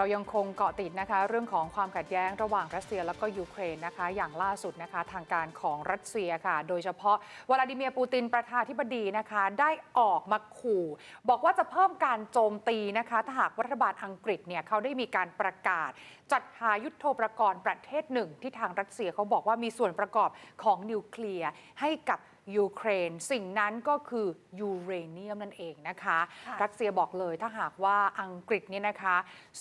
เรายังคงเกาะติดนะคะ เรื่องของความขัดแย้งระหว่างรัสเซียแล้วก็ยูเครนนะคะ อย่างล่าสุดนะคะทางการของรัสเซียค่ะ โดยเฉพาะวลาดิเมียร์ปูตินประธานาธิบดีนะคะ ได้ออกมาขู่ บอกว่าจะเพิ่มการโจมตีนะคะ ถ้าหากรัฐบาลอังกฤษเนี่ยเขาได้มีการประกาศ จัดหายุทโธปกรณ์ประเทศหนึ่ง ที่ทางรัสเซียเขาบอกว่ามีส่วนประกอบของนิวเคลียร์ให้กับ ยูเครน สิ่งนั้นก็คือยูเรเนียมนั่นเองนะคะค่ะรัสเซียบอกเลยถ้าหากว่าอังกฤษเนี่ยนะคะ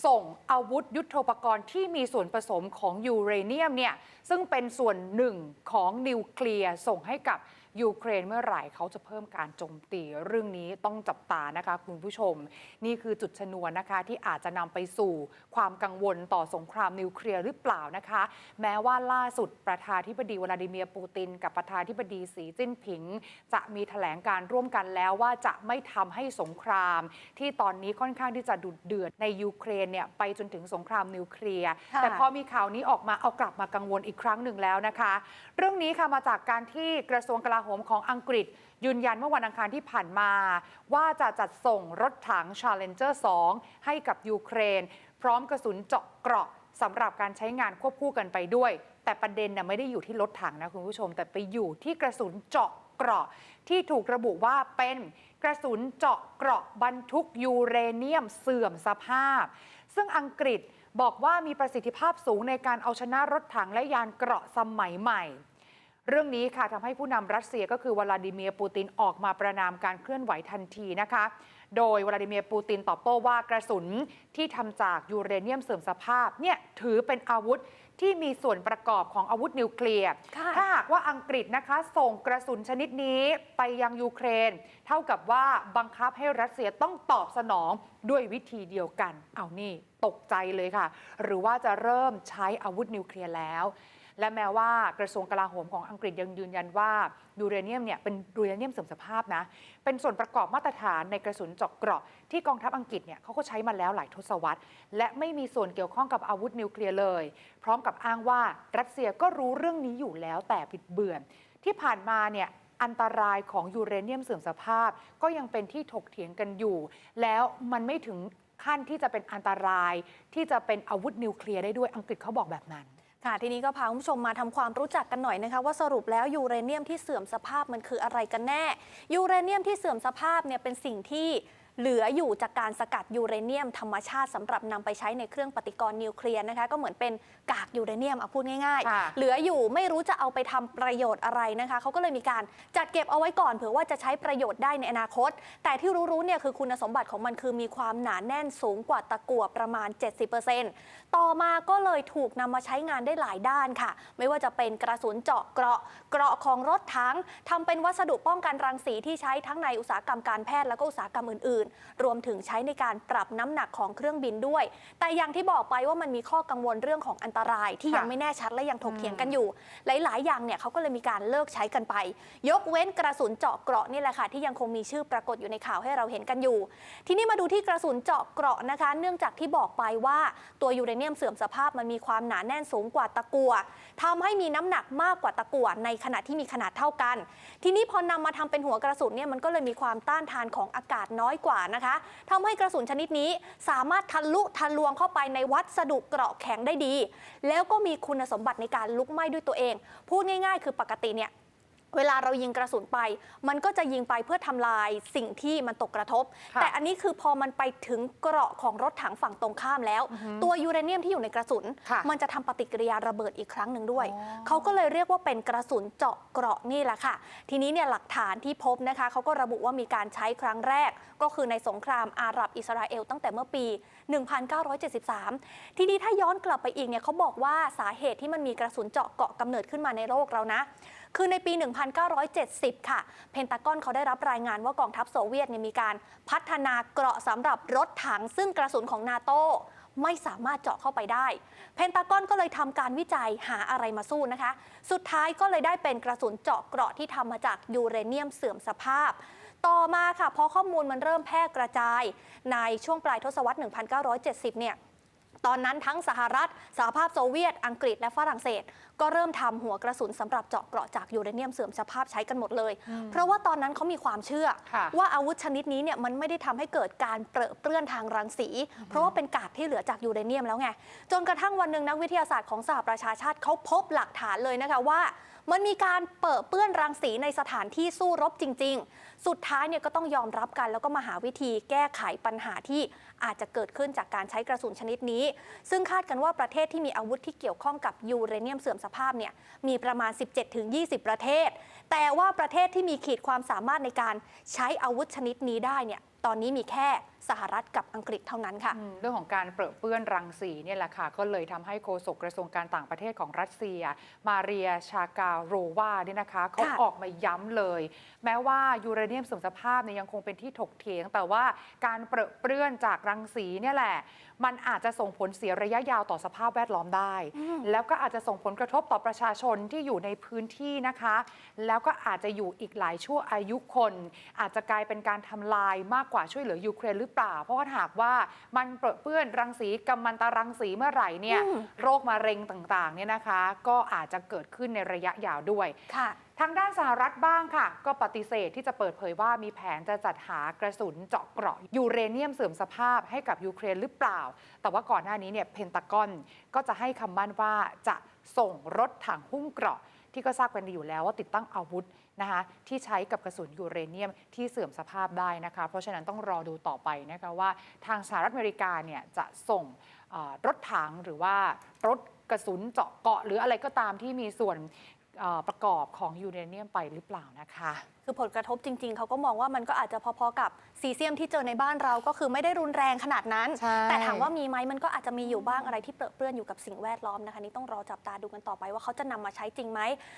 ส่งอาวุธยุทโธปกรณ์ที่มีส่วนผสมของยูเรเนียมเนี่ยซึ่งเป็นส่วนหนึ่งของนิวเคลียร์ส่งให้กับ ยูเครนเมื่อไหร่เขาจะเพิ่มการโจมตีเรื่องนี้ต้องจับตานะคะคุณผู้ชม นี่คือจุดชนวนนะคะที่อาจจะนำไปสู่ความกังวลต่อสงครามนิวเคลียร์หรือเปล่านะคะ แม้ว่าล่าสุดประธานธิบดีวลาดิเมียร์ปูติน กับประธานธิบดีสีจิ้นผิง จะมีแถลงการร่วมกันแล้วว่าจะไม่ทำให้สงคราม ที่ตอนนี้ค่อนข้างที่จะดุเดือดในยูเครนเนี่ยไปจนถึงสงครามนิวเคลียร์แต่พอมีข่าวนี้ออกมาเอากลับมากังวลอีกครั้งหนึ่งแล้วนะคะ เรื่องนี้ค่ะมาจากการที่กระทรวงกลาโหมของอังกฤษ ยืนยันเมื่อวันอังคารที่ผ่านมา ว่าจะจัดส่งรถถัง Challenger 2 ให้กับยูเครน พร้อมกระสุนเจาะเกราะสำหรับการใช้งานควบคู่กันไปด้วย แต่ประเด็นน่ะไม่ได้อยู่ที่รถถังนะคุณผู้ชม แต่ไปอยู่ที่กระสุนเจาะเกราะ ที่ถูกระบุว่าเป็นกระสุนเจาะเกราะบรรทุกยูเรเนียมเสื่อมสภาพ ซึ่งอังกฤษบอกว่ามีประสิทธิภาพสูงในการเอาชนะรถถังและยานเกราะสมัยใหม่ เรื่องนี้ค่ะทำให้ผู้นำรัสเซียก็คือวลาดิเมียร์ปูตินออกมาประนามการเคลื่อนไหวทันทีนะคะ โดยวลาดิเมียร์ปูตินตอบโต้ว่ากระสุนที่ทำจากยูเรเนียมเสื่อมสภาพเนี่ยถือเป็นอาวุธที่มีส่วนประกอบของอาวุธนิวเคลียร์ค่ะถ้าหากว่าอังกฤษนะคะ ส่งกระสุนชนิดนี้ไปยังยูเครน เท่ากับว่าบังคับให้รัสเซียต้องตอบสนองด้วยวิธีเดียวกัน เอานี่ตกใจเลยค่ะ หรือว่าจะเริ่มใช้อาวุธนิวเคลียร์แล้ว และแม้ว่ากระทรวงกลาโหมของอังกฤษยังยืนยันว่ายูเรเนียมเนี่ยเป็นยูเรเนียมเสื่อมสภาพนะ เป็นส่วนประกอบมาตรฐานในกระสุนเจาะเกราะที่กองทัพอังกฤษเนี่ยเขาก็ใช้มาแล้วหลายทศวรรษ และไม่มีส่วนเกี่ยวข้องกับอาวุธนิวเคลียร์เลย พร้อมกับอ้างว่ารัสเซียก็รู้เรื่องนี้อยู่แล้วแต่บิดเบือน ที่ผ่านมาเนี่ยอันตรายของยูเรเนียมเสื่อมสภาพ ก็ยังเป็นที่ถกเถียงกันอยู่ แล้วมันไม่ถึงขั้นที่จะเป็นอันตรายที่จะเป็นอาวุธนิวเคลียร์ได้ด้วยอังกฤษเขาบอกแบบนั้น ค่ะทีนี้ก็พาคุณผู้ชมมาทำความรู้จักกันหน่อยนะคะว่าสรุปแล้วยูเรเนียมที่เสื่อมสภาพมันคืออะไรกันแน่ ยูเรเนียมที่เสื่อมสภาพเนี่ยเป็นสิ่งที่ เหลืออยู่จากการสกัดยูเรเนียมธรรมชาติสำหรับนำไปใช้ในเครื่องปฏิกรณ์นิวเคลียร์นะคะก็เหมือนเป็นกากยูเรเนียมเอาพูดง่ายค่ะๆเหลืออยู่ไม่รู้จะเอาไปทำประโยชน์อะไรนะคะเขาก็เลยมีการจัดเก็บเอาไว้ก่อนเผื่อว่าจะใช้ประโยชน์ได้ในอนาคต แต่ที่รู้ๆเนี่ยคือคุณสมบัติของมันคือมีความหนาแน่นสูงกว่าตะกั่วประมาณ 70%ต่อมาก็เลยถูกนำมาใช้งานได้หลายด้านค่ะ ไม่ว่าจะเป็นกระสุนเจาะเกราะเกราะของรถถังทำเป็นวัสดุป้องกันรังสีที่ใช้ทั้งในอุตสาหกรรมการแพทย์แล้วก็อุตสาหกรรมอื่นๆรวมถึงใช้ในการปรับน้ำหนักของเครื่องบินด้วย แต่อย่างที่บอกไปว่ามันมีข้อกังวลเรื่องของอันตรายที่ยังค่ะไม่แน่ชัดและยังถกเถียงกันอยู่ หลาย ๆ อย่างเนี่ยเขาก็เลยมีการเลิกใช้กันไป ยกเว้นกระสุนเจาะเกราะนี่แหละค่ะที่ยังคงมีชื่อปรากฏอยู่ในข่าวให้เราเห็นกันอยู่ ทีนี้มาดูที่กระสุนเจาะเกราะนะคะ เนื่องจากที่บอกไปว่าตัวยูเรเนียมเสื่อมสภาพมันมีความหนาแน่นสูงกว่าตะกั่วทำให้มีน้ำหนักมากกว่าตะกั่วในขณะที่มีขนาดเท่ากัน ทีนี้พอนำมาทำเป็นหัวกระสุนเนี่ยมันก็เลยมีความต้านทานของอากาศน้อยกว่านะคะทำให้กระสุนชนิดนี้สามารถทะลุทะลวงเข้าไปในวัสดุเกราะแข็งได้ดี แล้วก็มีคุณสมบัติในการลุกไหม้ด้วยตัวเอง พูดง่าย ๆ คือปกติเนี่ย เวลาเรายิงกระสุนไป มันก็จะยิงไปเพื่อทำลายสิ่งที่มันตกกระทบ ค่ะแต่อันนี้คือพอมันไปถึงเกราะของรถถังฝั่งตรงข้ามแล้ว ตัวยูเรเนียมที่อยู่ในกระสุน ค่ะมันจะทำปฏิกิริยาระเบิดอีกครั้งหนึ่งด้วย อ๋อ เขาก็เลยเรียกว่าเป็นกระสุนเจาะเกราะนี่แหละค่ะ ทีนี้เนี่ยหลักฐานที่พบนะคะเขาก็ระบุว่ามีการใช้ครั้งแรก ก็คือในสงครามอาหรับอิสราเอลตั้งแต่เมื่อปี 1973 ทีนี้ถ้าย้อนกลับไปอีกเนี่ยเขาบอกว่าสาเหตุที่มันมีกระสุนเจาะเกาะกำเนิดขึ้นมาในโลกเรานะ คือในปี 1970 ค่ะ เพนตากอนเขาได้รับรายงานว่ากองทัพโซเวียตเนี่ยมีการพัฒนาเกราะสำหรับรถถังซึ่งกระสุนของนาโตไม่สามารถเจาะเข้าไปได้ เพนตากอนก็เลยทำการวิจัยหาอะไรมาสู้นะคะ สุดท้ายก็เลยได้เป็นกระสุนเจาะเกราะที่ทำมาจากยูเรเนียมเสื่อมสภาพ ต่อมาค่ะพอข้อมูลมันเริ่มแพร่กระจาย ในช่วงปลายทศวรรษ 1970 เนี่ย ตอนนั้นทั้งสหรัฐ สหภาพโซเวียต อังกฤษ และฝรั่งเศส ก็เริ่มทำหัวกระสุนสำหรับเจาะเกราะจากยูเรเนียมเสื่อมสภาพใช้กันหมดเลย เพราะว่าตอนนั้นเขามีความเชื่อค่ะว่าอาวุธชนิดนี้เนี่ยมันไม่ได้ทำให้เกิดการเปรอะเปื้อนทางรังสี เพราะว่าเป็นกากที่เหลือจากยูเรเนียมแล้วไง จนกระทั่งวันหนึ่งนักวิทยาศาสตร์ของสหประชาชาติเขาพบหลักฐานเลยนะคะว่า มันมีการเปรอะเปื้อนรังสีในสถานที่สู้รบจริง ๆ สุดท้ายเนี่ยก็ต้องยอมรับกัน แล้วก็มาหาวิธีแก้ไขปัญหาที่อาจจะเกิดขึ้นจากการใช้กระสุนชนิดนี้ ซึ่งคาดกันว่าประเทศที่มีอาวุธที่เกี่ยวข้องกับยูเรเนียมเสื่อมสภาพเนี่ยมีประมาณ 17-20 ประเทศ แต่ว่าประเทศที่มีขีดความสามารถในการใช้อาวุธชนิดนี้ได้เนี่ย ตอนนี้มีแค่สหรัฐกับอังกฤษเท่านั้นค่ะอืมเรื่องของการเปรอะเปื้อนรังสีเนี่ยแหละค่ะ ก็เลยทำให้โฆษกกระทรวงการต่างประเทศของรัสเซีย มาเรียชากาโรวาเนี่ยนะคะเขาค่ะออกมาย้ำเลย แม้ว่ายูเรเนียมเสื่อมสภาพเนี่ยยังคงเป็นที่ถกเถียง แต่ว่าการเปรอะเปื้อนจากรังสีเนี่ยแหละ มันอาจจะส่งผลเสียระยะยาวต่อสภาพแวดล้อมได้ แล้วก็อาจจะส่งผลกระทบต่อประชาชนที่อยู่ในพื้นที่นะคะ แล้วก็อาจจะอยู่อีกหลายชั่วอายุคน อาจจะกลายเป็นการทำลายมากกว่าช่วยเหลือยูเครนหรือเปล่า เพราะว่าหากว่ามันเปรอะเปื้อนรังสีกัมมันตรังสีเมื่อไหร่เนี่ยอืมโรคมะเร็งต่างๆเนี่ยนะคะ ก็อาจจะเกิดขึ้นในระยะยาวด้วยค่ะทางด้านสหรัฐบ้างค่ะ ก็ปฏิเสธที่จะเปิดเผยว่ามีแผนจะจัดหากระสุนเจาะเกราะยูเรเนียมเสื่อมสภาพให้กับยูเครนหรือเปล่า แต่ว่าก่อนหน้านี้เนี่ยเพนตากอนก็จะให้คำมั่นว่าจะส่งรถถังหุ้มเกราะ ที่ก็ทราบกันดีอยู่แล้วว่าติดตั้งอาวุธ นะคะที่ใช้กับกระสุนยูเรเนียมที่เสื่อมสภาพได้นะคะ เพราะฉะนั้นต้องรอดูต่อไปนะคะว่าทางสหรัฐอเมริกาเนี่ยจะส่งเอ่อรถถังหรือว่ารถกระสุนเจาะเกาะหรืออะไรก็ตามที่มีส่วนเอ่อประกอบของยูเรเนียมไปหรือเปล่านะคะ คือผลกระทบจริง ๆ เขาก็มองว่ามันก็อาจจะพอๆกับซีเซียมที่เจอในบ้านเราก็คือไม่ได้รุนแรงขนาดนั้นใช่แต่ถามว่ามีไหมมันก็อาจจะมีอยู่บ้างอะไรที่เปรอะเปื้อนอยู่กับสิ่งแวดล้อมนะคะ นี่ต้องรอจับตาดูกันต่อไปว่าเขาจะนำมาใช้จริงไหม